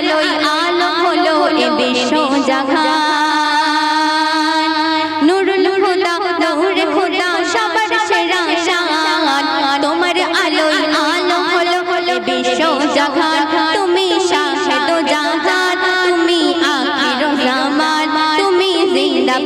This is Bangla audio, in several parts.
আলোয় আলো হলো এ বিশ্ব হুদা নূর খুদা সবার সেরা শান। তোমার আলো হলো এ বিশ্ব তুমি শাহেদ তুমি আখির জামান, তুমি জিন্দা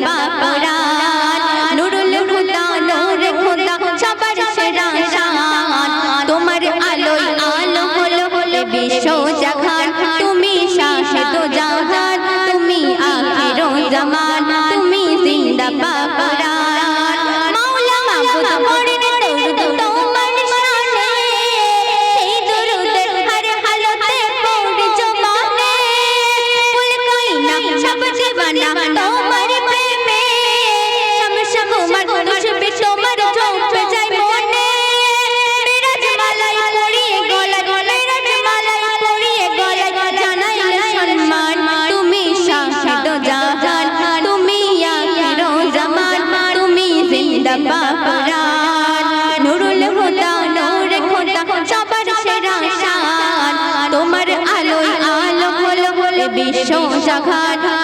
রাখা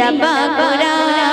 জিন্দা বাবুরা